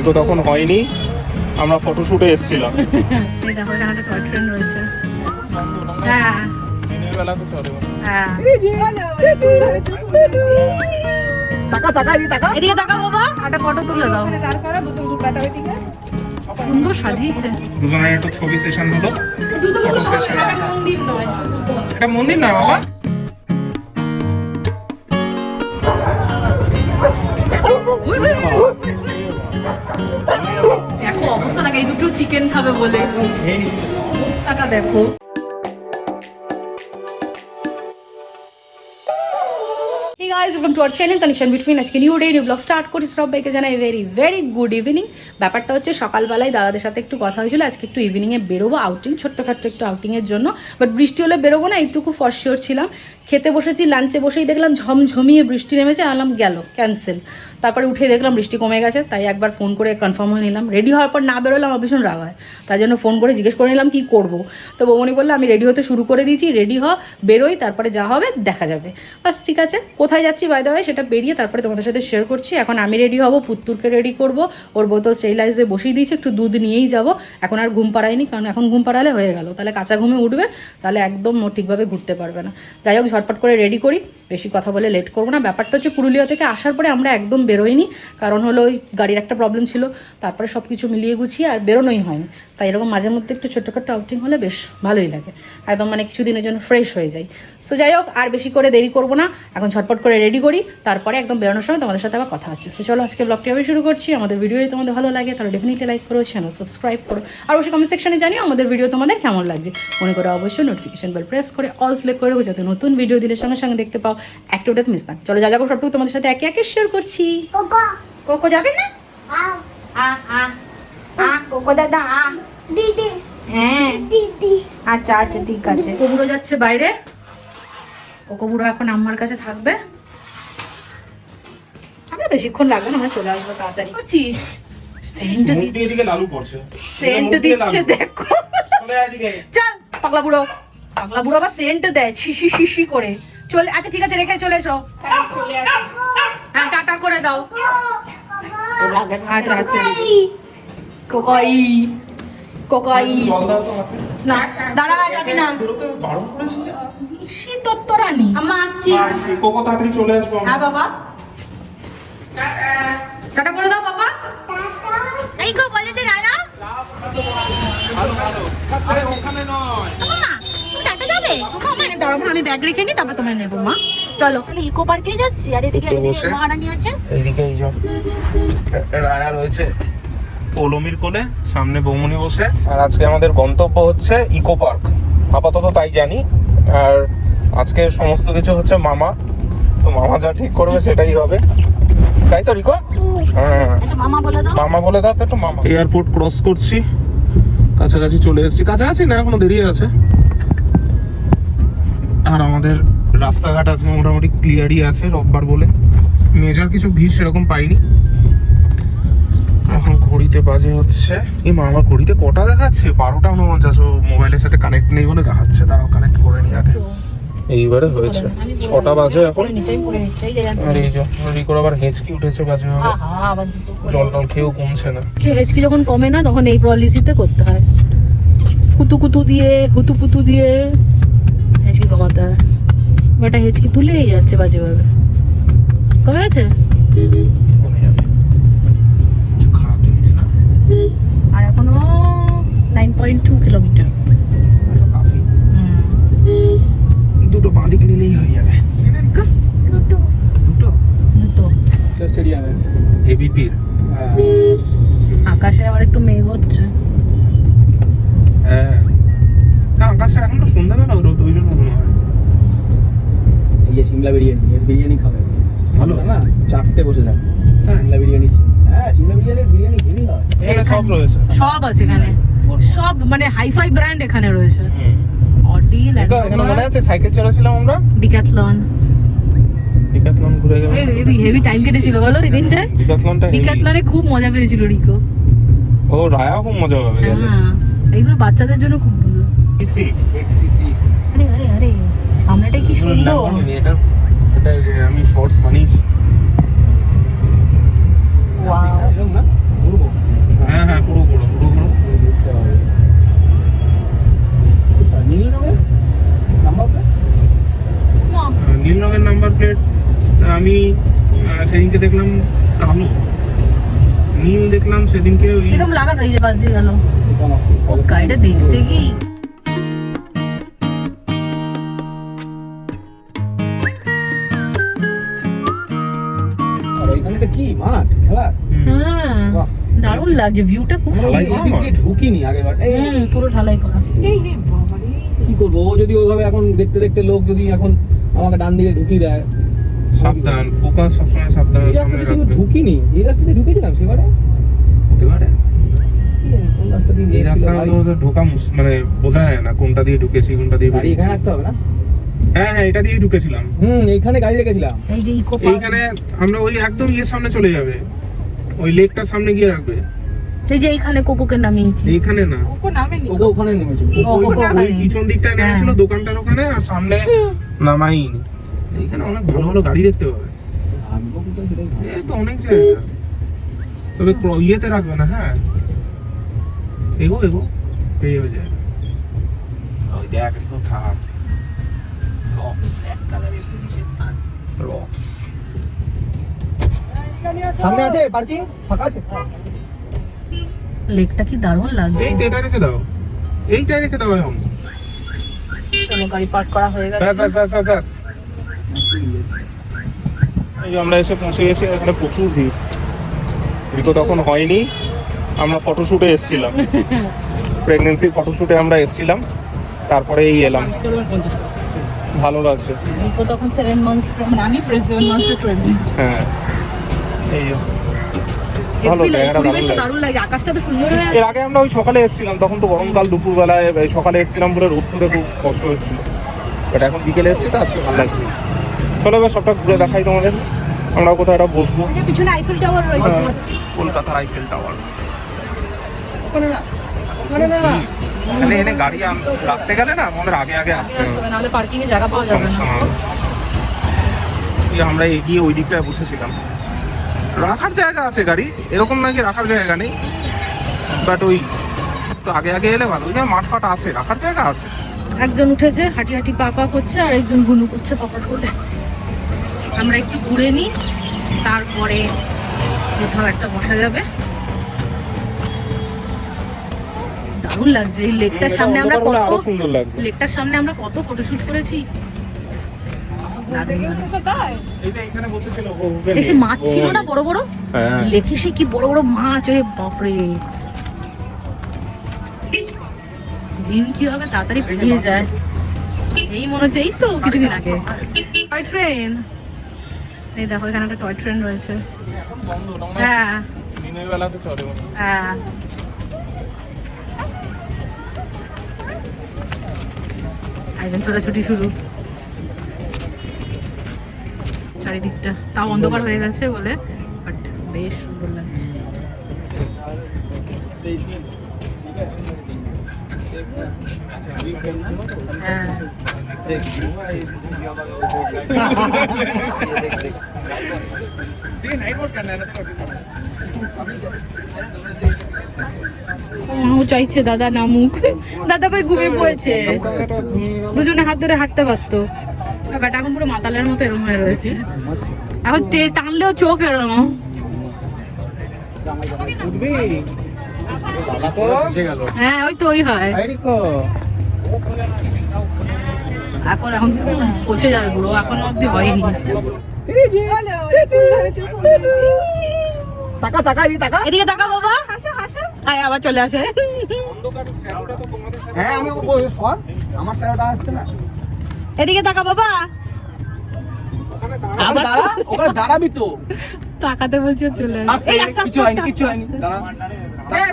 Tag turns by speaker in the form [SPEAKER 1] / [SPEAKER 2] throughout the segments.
[SPEAKER 1] রিকো তখন হয়নি। আমরা ফটোশুটে এসেছিলাম।
[SPEAKER 2] হ্যাঁ।
[SPEAKER 1] দিনের বেলা তো চলে।
[SPEAKER 2] হ্যাঁ।
[SPEAKER 3] টাকা টাকা এদিকে টাকা
[SPEAKER 2] এদিকে তাকা বাবা একটা ফটো তুলে দাও। সুন্দর সাজিয়েছে।
[SPEAKER 1] দুজনের একটু ছবি সেশন হলো। এটা মন্দির না বাবা।
[SPEAKER 2] দেখো, অবস্থা দেখো, এই দুটো চিকেন খাবে বলে। অবস্থাটা দেখো। Welcome to our channel Connection আজকে new day new vlog start করি। সবাইকে জানাই ভেরি ভেরি গুড ইভিনিং ব্যাপারটা হচ্ছে, সকালবেলায় দাদাদের সাথে একটু কথা হয়েছিল। আজকে একটু ইভিনিংয়ে বেরোবো আউটিং ছোট্টখাট্ট একটু আউটিংয়ের জন্য। বাট বৃষ্টি হলে বেরোবো না একটুকু ফরশিওর ছিলাম। খেতে বসেছি লাঞ্চে বসেই দেখলাম ঝমঝমিয়ে বৃষ্টি নেমেছে, আলাম গেল ক্যান্সেল তারপরে উঠে দেখলাম বৃষ্টি কমে গেছে, তাই একবার ফোন করে কনফার্ম হয়ে নিলাম। রেডি হওয়ার পর না বেরোলে আমার ভীষণ রাগ হয়। তাই জন্য ফোন করে জিজ্ঞেস করে নিলাম, কী করব? তো বৌমনি বলল, আমি রেডি হতে শুরু করে দিয়েছি রেডি হ, বেরোই, তারপরে যা হবে দেখা যাবে। বাস ঠিক আছে, কোথায় যাচ্ছি বাই দেওয়া সেটা বেরিয়ে তারপরে তোমাদের সাথে শেয়ার করছি। এখন আমি রেডি হব, পুত্তুরকে রেডি করব, ওর বোতল স্টেরিলাইজে বসিয়ে দিয়েছি, একটু দুধ নিয়েই যাব। এখন আর ঘুম পাড়ায়নি, কারণ এখন ঘুম পাড়ালে হয়ে গেল। তাহলে কাঁচা ঘুমে উঠবে, তাহলে একদম ঠিকভাবে ঘুরতে পারবে না। যাই হোক, ঝটপট করে রেডি করি, বেশি কথা বলে লেট করব না। ব্যাপারটা হচ্ছে পুরুলিয়া থেকে আসার পরে আমরা একদম বেরোইনি কারণ হলো ওই গাড়ির একটা প্রবলেম ছিল, তারপরে সব কিছু মিলিয়ে গুছিয়ে আর বেরোনোই হয়নি। তাই এরকম মাঝে মধ্যে একটু ছোটোখাটো আউটিং হলে বেশ ভালোই লাগে। একদম মানে কিছুদিনের জন্য ফ্রেশ হয়ে যাই। সো যাই হোক, আর বেশি করে দেরি করব না। এখন ঝটপট করে রেডি করি। তারপরে একদম বেরোনোর সময় তোমাদের সাথে আবার কথা হচ্ছে। সো চলো আজকে ব্লগটি আমি শুরু করছি। আমাদের ভিডিও তোমাদের ভালো লাগে, তাহলে ডেফিনেটলি লাইক করো চ্যানেল সাবস্ক্রাইব করো। আর অবশ্যই কমেন্ট সেকশনে জানিও আমাদের ভিডিও তোমাদের কেমন লাগছে। মনে করো অবশ্যই নোটিফিকেশন বেল প্রেস করে অল সিলেক্ট করে যাতে নতুন ভিডিও দিলে সঙ্গে সঙ্গে দেখতে পাও। অ্যাক্টিভিটিতে মিস না। চলো যা যাব সবটুকু তোমাদের সাথে একে একে শেয়ার করছি। কোকো। যাবে না? আ আ আ কোকো দাদা আ।
[SPEAKER 4] দিদি।
[SPEAKER 2] হ্যাঁ।
[SPEAKER 4] দিদি।
[SPEAKER 2] আচ্ছা আচ্ছা ঠিক আছে। যাচ্ছে বাইরে। কোকুড়ো এখন আম্মার কাছে থাকবে। আমরা বেশিক্ষণ লাগবে না আমরা চলে আসব তাড়াতাড়ি। করছিস? সেন্ট দিচ্ছে।
[SPEAKER 1] এদিকে লালু পড়ছে
[SPEAKER 2] সেন্ট দিচ্ছে। দেখো।
[SPEAKER 1] চলে।
[SPEAKER 2] চল পাগলা বুড়ো। পাগলা বুড়ো আবার সেন্ট দেয় শিশি শিশি করে। চলে আচ্ছা ঠিক আছে রেখে চলে এসো। হ্যাঁ টাটা করে দাও। আচ্ছা আচ্ছা। কোকাই। কোকাই। না দাঁড়া যাবি না।
[SPEAKER 1] যে।
[SPEAKER 2] আসছি।
[SPEAKER 1] কোকো তাড়াতাড়ি চলে আসব
[SPEAKER 2] হ্যাঁ বাবা। টাটা করে দাও বাবা। এই গো বলে দে রাজা
[SPEAKER 1] আরে ওখানে নয়।
[SPEAKER 2] মা টাটা যাবে? দাঁড়াবো আমি ব্যাগ রেখে নি তারপর তোমায় নেব মা। চলো তাহলে ইকো পার্কে যাচ্ছি আর এদিকে মহারানী আছে।
[SPEAKER 1] এইদিকে এই রায়া রয়েছে পৌলমির কোলে সামনে বৌমনি বসে। আর আজকে আমাদের গন্তব্য হচ্ছে ইকো পার্ক আপাতত তাই জানি। আর আজকে সমস্ত কিছু হচ্ছে মামা। তো মামা যা ঠিক করবে সেটাই হবে। তাই তো রিকো? হ্যাঁ।
[SPEAKER 2] মামা বলে দাও।
[SPEAKER 1] মামা বলে দাও তো একটু মামা। এয়ারপোর্ট ক্রস করছি। কাছাকাছি চলে এসেছি। কাছাকাছি না এখনও দেরি আছে। আর আমাদের রাস্তাঘাট আজকে মোটামুটি ক্লিয়ারই আছে রোববার বলে। মেজার কিছু ভিড় সেরকম পাইনি। এখন ঘড়িতে বাজে হচ্ছে। এই মা আমার ঘড়িতে কটা দেখাচ্ছে? বারোটা উনপঞ্চাশ। ও মোবাইলের সাথে কানেক্ট নেই বলে দেখাচ্ছে। তারাও কানেক্ট করে নি আগে। এইবারে হয়েছে। ছটা বাজে এখন। আর এই যে রিকোর আবার হেঁচকি উঠেছে বাজে জল টল খেয়েও কমছে না।
[SPEAKER 2] হেঁচকি যখন কমে না তখন এই পলিসিতে করতে হয়। কুতু কুতু দিয়ে হুতু পুতু দিয়ে হেঁচকি কমাতে হয়। ওটা হেঁচকি তুলেই যাচ্ছে বাজেভাবে। কমে গেছে?
[SPEAKER 1] কমে যাবে কিছু খারাপ জিনিস না
[SPEAKER 2] আর এখনও নাইন পয়েন্ট টু কিলোমিটার
[SPEAKER 1] দুটো বাঁদিক নিলেই হয়ে যাবে।
[SPEAKER 4] দুটো।
[SPEAKER 1] দুটো?
[SPEAKER 2] তো
[SPEAKER 1] স্টেডিয়ামে এবিপির
[SPEAKER 2] আকাশে আবার একটু মেঘ হচ্ছে।
[SPEAKER 1] হ্যাঁ। না আকাশে এখন তো সন্ধ্যাবেলা ওই জন্য মনে হয়।
[SPEAKER 3] সিমলা বিরিয়ানি এর বিরিয়ানি খাবে।
[SPEAKER 1] ভালো?
[SPEAKER 3] না চারটে বসে যাবে।
[SPEAKER 1] হ্যাঁ।
[SPEAKER 3] সিমলা বিরিয়ানি হ্যাঁ সিমলা বিরিয়ানির বিরিয়ানি হেভি হয়।
[SPEAKER 1] এখানে সব রয়েছে।
[SPEAKER 2] সব আছে এখানে। সব মানে হাইফাই ব্র্যান্ড এখানে রয়েছে। অডি
[SPEAKER 1] এখানে মনে আছে সাইকেল চালাচ্ছিলাম আমরা।
[SPEAKER 2] ডিক্যাথলন
[SPEAKER 1] ডিকাথলন ঘুরে গেলাম।
[SPEAKER 2] হেভি হেভি টাইম কেটেছিল বলো এই দিনটা? ডিক্যাথলনে খুব মজা পেয়েছিল রিকো।
[SPEAKER 1] ও রায়াও খুব মজা গেলে।
[SPEAKER 2] হ্যাঁ এইগুলো বাচ্চাদের জন্য খুব ভালো।
[SPEAKER 1] সিক্স
[SPEAKER 2] এটা কি সুন্দর?
[SPEAKER 1] এটা আমি শর্টস বানিয়েছি।
[SPEAKER 2] হ্যাঁ
[SPEAKER 3] হ্যাঁ পুরো পুরো
[SPEAKER 1] পুরো পুরো আচ্ছা, নীল রঙের হ্যাঁ, নীল রঙের নাম্বার প্লেট আমি সেদিনকে দেখলাম কালো। নীল দেখলাম সেদিনকে
[SPEAKER 2] এরকম লাগাতো এই যে দিয়ে গেল ও দেখতে কি দারুণ লাগছে ভিউটা খুব
[SPEAKER 3] দিয়ে ঢুকিনি
[SPEAKER 2] পুরো ঢালাই করা।
[SPEAKER 3] কি করব? ও যদি ওইভাবে এখন দেখতে দেখতে লোক যদি এখন আমাকে ডান দিকে ঢুকিয়ে দেয়
[SPEAKER 1] সাবধান ফোকাস সবসময় সাবধানে
[SPEAKER 3] এই রাস্তা দিয়ে ঢুকিনি এই রাস্তা দিয়ে ঢুকেছিলাম সেবারে? দিয়ে
[SPEAKER 1] এই রাস্তা। ঢোকা মানে বোঝা যায় না কোনটা দিয়ে ঢুকেছি কোনটা দিয়ে
[SPEAKER 3] গাড়ি
[SPEAKER 1] বেরিয়েছি।
[SPEAKER 3] এখানে রাখতে হবে না?
[SPEAKER 1] হ্যাঁ হ্যাঁ এটা দিয়েই ঢুকেছিলাম।
[SPEAKER 3] হুম এইখানে গাড়ি রেখেছিলাম।
[SPEAKER 2] এই যে
[SPEAKER 1] এইখানে আমরা ওই একদম ইয়ের সামনে চলে যাবে। ওই লেকটার সামনে গিয়ে রাখবে।
[SPEAKER 2] এই যে এইখানে কোকোকে নামিয়েছি
[SPEAKER 1] এইখানে না।
[SPEAKER 3] ওকে ওখানে নেমেছিল
[SPEAKER 2] ও,
[SPEAKER 1] ওই- ওই
[SPEAKER 2] ওখানে।
[SPEAKER 1] পিছন দিকটা নেমেছিল
[SPEAKER 2] হ্যাঁ।
[SPEAKER 1] দোকানটার ওখানে আর সামনে নামাইনি। এইখানে অনেক ভালো ভালো গাড়ি দেখতে পাবে। এই তো অনেক জায়গা। তবে ইয়েতে রাখবে না হ্যাঁ। এগো এগো। পেয়ে যাবে জায়গা। ওই দেখ রক্স রক্স
[SPEAKER 3] সামনে আছে পার্কিং ফাঁকা আছে?
[SPEAKER 2] লেকটা কি দারুণ লাগছে।
[SPEAKER 1] এই এটা রেখে দাও। এইটা রেখে দাও এখন।
[SPEAKER 2] চলো গাড়ি পার্ক করা হয়ে গেছে।
[SPEAKER 1] এই আমরা এসে পৌঁছে গেছি এখানে প্রচুর ভিড়। তখন হয়নি। আমরা ফটোশুটে এসেছিলাম। প্রেগনেন্সি ফটোশুটে আমরা এসেছিলাম। তারপরে এই এলাম। ভালো লাগছে।
[SPEAKER 2] তখন মান্থস আমি মান্থস
[SPEAKER 1] হ্যাঁ। এই ভালো জায়গাটা দারুণ
[SPEAKER 2] লাগে আকাশটা তো সুন্দর
[SPEAKER 1] এর আগে আমরা ওই সকালে এসেছিলাম তখন তো গরমকাল দুপুরবেলায় সকালে এসেছিলাম বলে রোদ খুব কষ্ট হচ্ছিল। বাট এখন বিকেলে এসেছি তো আজকে ভালো লাগছে। চলো এবার সবটা ঘুরে দেখাই তোমাদের। আমরা কোথাও একটা বসবো।
[SPEAKER 2] পিছনে আইফেল টাওয়ার রয়েছে।
[SPEAKER 1] কলকাতার আইফেল টাওয়ার
[SPEAKER 3] ওখানে না ওখানে না।
[SPEAKER 1] এখানে এনে গাড়ি রাখতে গেলে না আমাদের আগে আগে আসতে হবে।
[SPEAKER 2] নাহলে পার্কিং এ জায়গা পাওয়া যাবে না।
[SPEAKER 1] না আমরা এগিয়ে ওই দিকটায় বসেছিলাম। রাখার জায়গা আছে গাড়ি এরকম নাকি রাখার জায়গা নেই। বাট ওই তো আগে আগে এলে ভালো ওই যে মাঠ ফাট আছে রাখার জায়গা আছে।
[SPEAKER 2] একজন উঠেছে হাঁটি হাঁটি পাপা করছে আর একজন গুনু করছে পাপা করে আমরা একটু ঘুরে নিই তারপরে কোথাও একটা বসা যাবে। দারুণ লাগছে এই লেকটার সামনে আমরা কত লেকটার সামনে আমরা কত ফটোশুট করেছি। দেখছি মাছ ছিল না বড় বড়?
[SPEAKER 1] হ্যাঁ।
[SPEAKER 2] লেখে সে কি বড় বড় মাছ ওরে বাপরে। দিন কি হবে তাড়াতাড়ি পেরিয়ে যায়। এই মনে হচ্ছে এই তো কিছুদিন আগে। টয় ট্রেন এই দেখো এখানে একটা টয় ট্রেন রয়েছে।
[SPEAKER 1] হয়।
[SPEAKER 2] হ্যাঁ।
[SPEAKER 1] হ্যাঁ
[SPEAKER 2] একদম ছোটাছুটি শুরু। চারিদিকটা। তাও অন্ধকার হয়ে গেছে বলে বাট বেশ সুন্দর লাগছে। হ্যাঁ। ও চাইছে দাদা, নামুক। দাদা ভাই ঘুমিয়ে পড়েছে। দুজনে হাত ধরে হাঁটতে পারতো। ব্যাটা এখন পুরো মাতালের মতো এরম হয়ে রয়েছে। এখন টানলেও চোখ এরম। হ্যাঁ ওই তো ওই হয়। এখন এখন কিন্তু পচে যাবে পুরো এখন অব্দি হয়নি।
[SPEAKER 3] টাকা টাকা টাকা
[SPEAKER 2] এদিকে তাকা বাবা। হাসো হাসো। আয় আবার চলে আসে।
[SPEAKER 1] শ্যাডোটা
[SPEAKER 3] হ্যাঁ আমি বলব সর আমার স্যারটা আসছে না।
[SPEAKER 2] এদিকে তাকা বাবা।
[SPEAKER 1] ওখানে
[SPEAKER 3] ওখানে
[SPEAKER 2] আবার
[SPEAKER 3] ওখানে দাঁড়াবি তো।
[SPEAKER 2] তাকাতে বলছে চলে এই আস্তে
[SPEAKER 3] কিছু হয়নি কিছু হয়নি। দাঁড়া।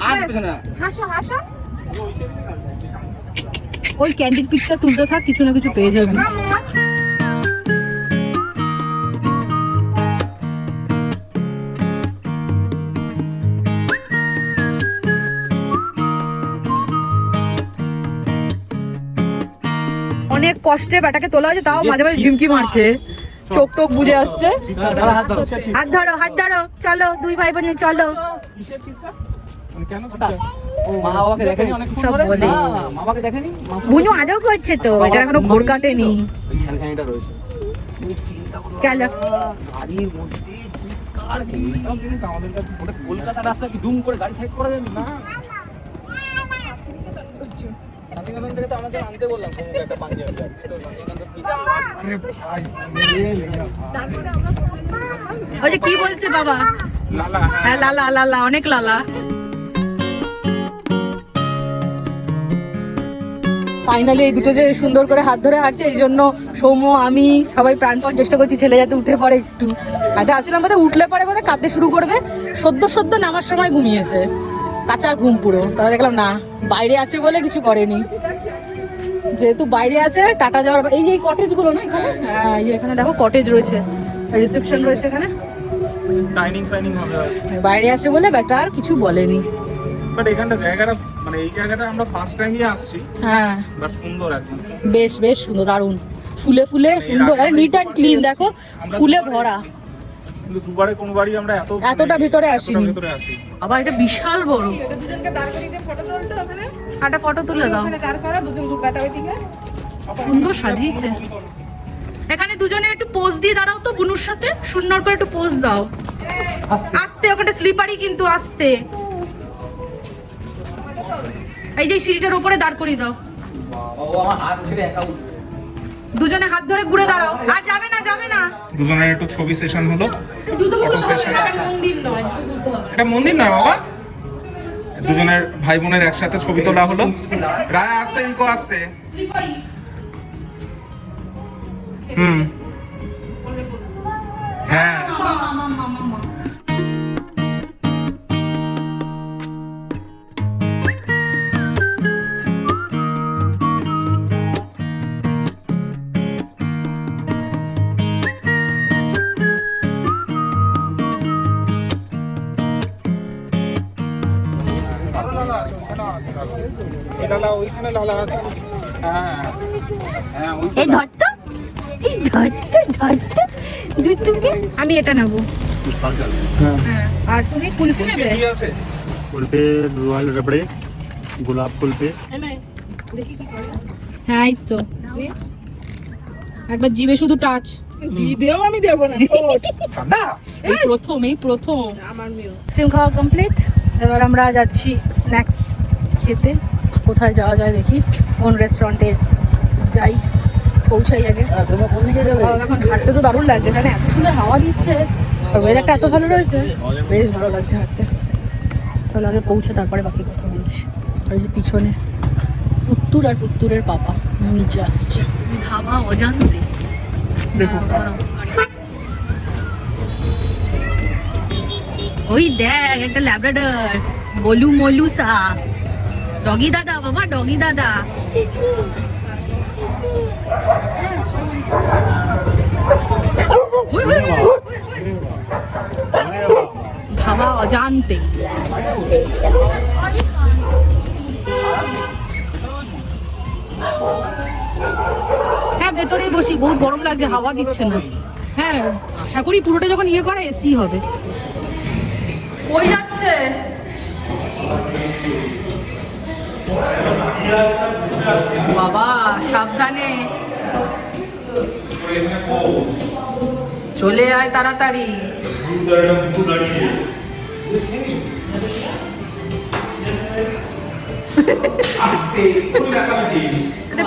[SPEAKER 3] আর পেছনে
[SPEAKER 2] হাসো হাসো। ওই ক্যান্ডিড পিকচার তুলতে থাক কিছু না কিছু পেয়ে যাবি। কষ্টে ব্যাটাকে তোলা হয়েছে তাও মাঝে মাঝে ঝিমকি মারছে। চোখ টোক বুঝে আসছে।
[SPEAKER 3] হাত ধরো
[SPEAKER 2] হাত ধরো চলো দুই ভাই বোনে চলো। বুনু আদৌ করছে তো এটা এখনও ঘোর কাটেনি। চলো।
[SPEAKER 3] কলকাতা রাস্তা কি দুম করে গাড়ি সাইড করা যাবে? না। শান্তিনিকেতন থেকে তো আমাকে আনতে বললাম কোনো একটা পাঞ্জাবি গাড়ি তো শান্তিনিকেতন কি আরে ভাই
[SPEAKER 2] ওই যে কি বলছে বাবা?
[SPEAKER 1] লালা
[SPEAKER 2] হ্যাঁ। লালা লালা অনেক লালা। ফাইনালি এই দুটো যে সুন্দর করে হাত ধরে হাঁটছে এই জন্য সৌম্য আমি সবাই প্রাণপণ চেষ্টা করছি ছেলে যাতে উঠে পড়ে একটু। আগে আসছিলাম বোধহয় উঠলে পরে বোধহয় কাঁদতে শুরু করবে। সদ্য সদ্য নামার সময় ঘুমিয়েছে। কাঁচা ঘুম পুরো। তারপর দেখলাম না বাইরে আছে বলে কিছু করেনি। যেহেতু বাইরে আছে টাটা যাওয়ার এই যে কটেজগুলো না এখানে? হ্যাঁ এই এখানে দেখো কটেজ রয়েছে। রিসেপশন রয়েছে এখানে।
[SPEAKER 1] ডাইনিং ফাইনিং হবে।
[SPEAKER 2] বাইরে আছে বলে ব্যাটা আর কিছু বলেনি।
[SPEAKER 1] বাট এখানটা জায়গাটা মানে এই জায়গাটা আমরা ফার্স্ট টাইমই আসছি।
[SPEAKER 2] হ্যাঁ।
[SPEAKER 1] বাট সুন্দর একদম।
[SPEAKER 2] বেশ বেশ সুন্দর দারুণ। ফুলে ফুলে সুন্দর। আর নিট অ্যান্ড ক্লিন দেখো ফুলে ভরা।
[SPEAKER 1] কিন্তু দুবারে কোনো বাড়ি আমরা এত
[SPEAKER 2] এতটা ভিতরে আসিনি।
[SPEAKER 1] ভিতরে আসি
[SPEAKER 2] আবার এটা বিশাল বড়। একটা ফটো তুলে দাও। সুন্দর সাজিয়েছে। এখানে দুজনে একটু পোজ দিয়ে দাঁড়াও তো বুনুর সাথে। সুন্দর করে একটু পোজ দাও। আস্তে ওখানে স্লিপারই কিন্তু আস্তে। এই যে সিঁড়িটার উপরে দাঁড় করিয়ে দাও।
[SPEAKER 3] বাবা আমার হাত ছেড়ে একা উঠবে।
[SPEAKER 2] দুজনে হাত ধরে ঘুরে দাঁড়াও। আর যাবে না যাবে না।
[SPEAKER 1] দুজনের একটু ছবি সেশন হলো.
[SPEAKER 2] না, এটা মন্দির নয়
[SPEAKER 1] বাবা। দুজনের ভাই বোনের একসাথে ছবি তোলা হলো। রায় আসতে ইকো আসতে হুম। হ্যাঁ। হ্যাঁ, হ্যাঁ
[SPEAKER 4] এই
[SPEAKER 2] আমি এটা হ্যাঁ। হ্যাঁ, আর তুমি কুলফি নেবে?
[SPEAKER 5] কুলফি গোলাপ কুলফি।
[SPEAKER 2] হ্যাঁ তো। একবার জিভে শুধু টাচ জিভেও আমি দেবো না এই প্রথম এই প্রথম। আমার মেয়ে আইসক্রিম খাওয়া কমপ্লিট এবার আমরা যাচ্ছি স্ন্যাক্স খেতে। কোথায় যাওয়া যায় দেখি। কোন রেস্টুরেন্টে যাই পৌঁছাই আগে।
[SPEAKER 3] হ্যাঁ,
[SPEAKER 2] এখন হাঁটতে তো দারুণ লাগছে এখানে এত সুন্দর হাওয়া দিচ্ছে। আর ওয়েদারটা এত ভালো রয়েছে। বেশ ভালো লাগছে হাঁটতে। তাহলে আগে পৌঁছে তারপরে বাকি কথা বলছি। আর যে পিছনে পুত্তুর আর পুত্তুরের পাপা নিচে আসছে ধাবা অজান্তে। দেখো ওই দেখ একটা ল্যাব্রাডর গোলু মলুসা ডগি দাদা বাবা ডগি দাদা। ধাবা অজান্তে হ্যাঁ ভেতরেই বসি। বহুত গরম লাগছে, হাওয়া দিচ্ছে না হ্যাঁ আশা করি পুরোটা যখন ইয়ে করে এসি হবে। কই যাচ্ছে? বাবা সাবধানে। চলে আয় তাড়াতাড়ি।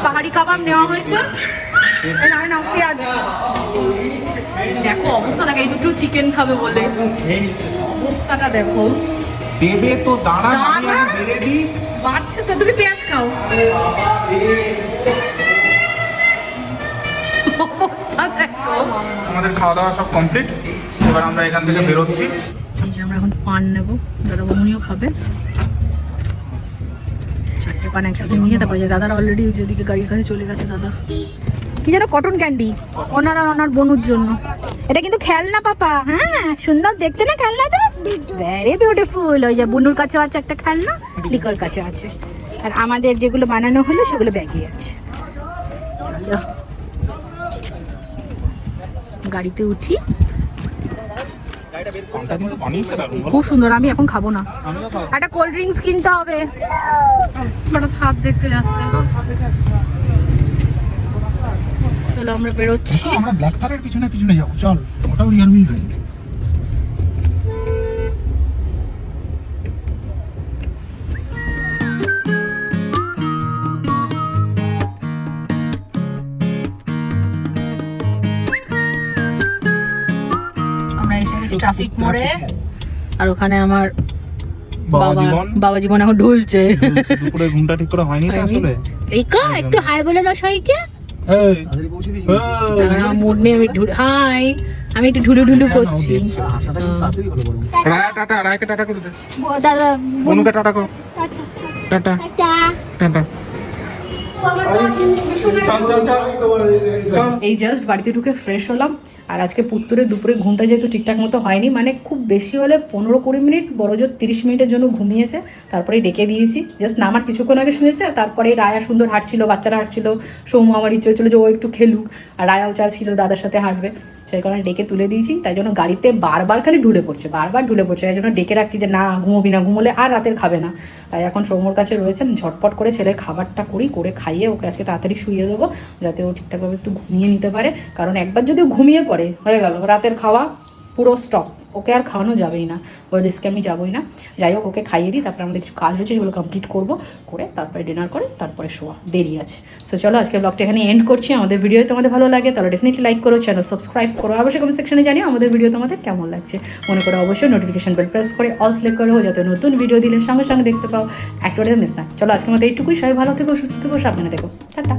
[SPEAKER 2] পাহাড়ি কাবাব নেওয়া হয়েছে? পেঁয়াজ। দেখো অবস্থা দেখো এই দুটো চিকেন খাবে বলে। অবস্থাটা দেখো।
[SPEAKER 1] দেবে তো দাঁড়া। বেড়ে দিই।
[SPEAKER 2] বাড়ছে তো তুমি পেঁয়াজ খাও।
[SPEAKER 1] আমাদের খাওয়া দাওয়া সব কমপ্লিট এবার আমরা এখান থেকে বেরোচ্ছি।
[SPEAKER 2] আমরা এখন পান নেব। দাদা বমুনিও খাবে। চারটে পান একসাথে নিয়ে তারপরে যে দাদারা অলরেডি যেদিকে গাড়ির কাছে চলে গেছে দাদা। কি যেন কটন ক্যান্ডি ওনার আর ওনার বনুর জন্য। এটা কিন্তু খেলনা পাপা। হ্যাঁ সুন্দর। দেখতে না খেলনাটা? ভেরি বিউটিফুল ওই যে বনুর কাছে আছে একটা খেলনা লিকর কাছে আছে। আর আমাদের যেগুলো বানানো হলো সেগুলো ব্যাগে আছে। চলো। গাড়িতে উঠি। খুব সুন্দর আমি এখন খাব না। একটা কোল্ড ড্রিঙ্কস কিনতে হবে। হাত দেখতে যাচ্ছে। চলো আমরা বেরোচ্ছি।
[SPEAKER 1] আমরা ব্ল্যাক তারের পিছনে পিছনে যাব। চল ওটাও রিয়ার
[SPEAKER 2] ট্রাফিক মোড়ে আর ওখানে আমার
[SPEAKER 1] বাবা
[SPEAKER 2] বাবা
[SPEAKER 1] জীবন?
[SPEAKER 2] এখন ঢুলছে।
[SPEAKER 1] দুপুরে ঘুমটা ঠিক করে হয়নি তো। আসলে?
[SPEAKER 2] রিকা একটু হাই বলে দাও সবাইকে।
[SPEAKER 1] এই, এই।
[SPEAKER 2] মুড নিয়ে আমি ঢুল হাই আমি একটু ঢুলু ঢুলু
[SPEAKER 1] হ্যাঁ,
[SPEAKER 2] করছি।
[SPEAKER 1] টাটা রায়কে টাটা করে দে।
[SPEAKER 4] দাদা
[SPEAKER 1] বনুকে টাটা কর। টাটা। টাটা।
[SPEAKER 2] এই জাস্ট বাড়িতে ঢুকে ফ্রেশ হলাম। আর আজকে পুত্তরে দুপুরে ঘুমটা যেহেতু ঠিকঠাক মতো হয়নি মানে খুব বেশি হলে পনেরো কুড়ি মিনিট, বড় জোর তিরিশ মিনিটের জন্য ঘুমিয়েছে। তারপরে ডেকে দিয়েছি। জাস্ট নামার কিছুক্ষণ আগে শুনেছে আর তারপরে রায়া সুন্দর হাঁটছিল, বাচ্চারা হাঁটছিল সৌম আমার ইচ্ছে হচ্ছিল যে ও একটু খেলুক, আর রায়াও চাচ্ছিল দাদার সাথে হাঁটবে। সেই কারণে ডেকে তুলে দিয়েছি, তাই জন্য গাড়িতে বারবার খালি ঢুলে পড়ছে, বারবার ঢুলে পড়ছে। তাই জন্য ডেকে রাখছি যে, না, ঘুমোবি না, ঘুমোলে আর রাতের খাবে না। তাই এখন সৌম্যর কাছে রয়েছে, আমি ঝটপট করে ছেলের খাবারটা করি, করে খাইয়ে ওকে আজকে তাড়াতাড়ি শুয়ে দেবো, যাতে ও ঠিকঠাকভাবে একটু ঘুমিয়ে নিতে পারে। কারণ একবার যদি ঘুমিয়ে পড়ে, হয়ে গেল, রাতের খাওয়া পুরো স্টপ ওকে আর খাওয়ানো যাবেই না। ওই রিস্কে আমি যাবোই না। যাই হোক, ওকে খাইয়ে দিই, তারপরে আমাদের কিছু কাজ রয়েছে, সেগুলো কমপ্লিট করব। করে তারপরে ডিনার করে, তারপরে শোয়া। দেরি আছে। সো চলো, আজকে ব্লগটা এখানে এন্ড করছি। আমাদের ভিডিও তোমাদের ভালো লাগে, তাহলে ডেফিনেটলি লাইক করো চ্যানেল সাবস্ক্রাইব করো। অবশ্যই কমেন্ট সেকশনে জানিও আমাদের ভিডিও তোমাদের কেমন লাগছে। মনে করো অবশ্যই নোটিফিকেশন বেল প্রেস করে অল সিলেক্ট করো যাতে নতুন ভিডিও দিলে সঙ্গে সঙ্গে দেখতে পাও। একটা মিস না। চলো আজকে আমাদের এইটুকুই। সবাই ভালো থেকো, সুস্থ থেকো, সাবধানে থেকো। টাটা।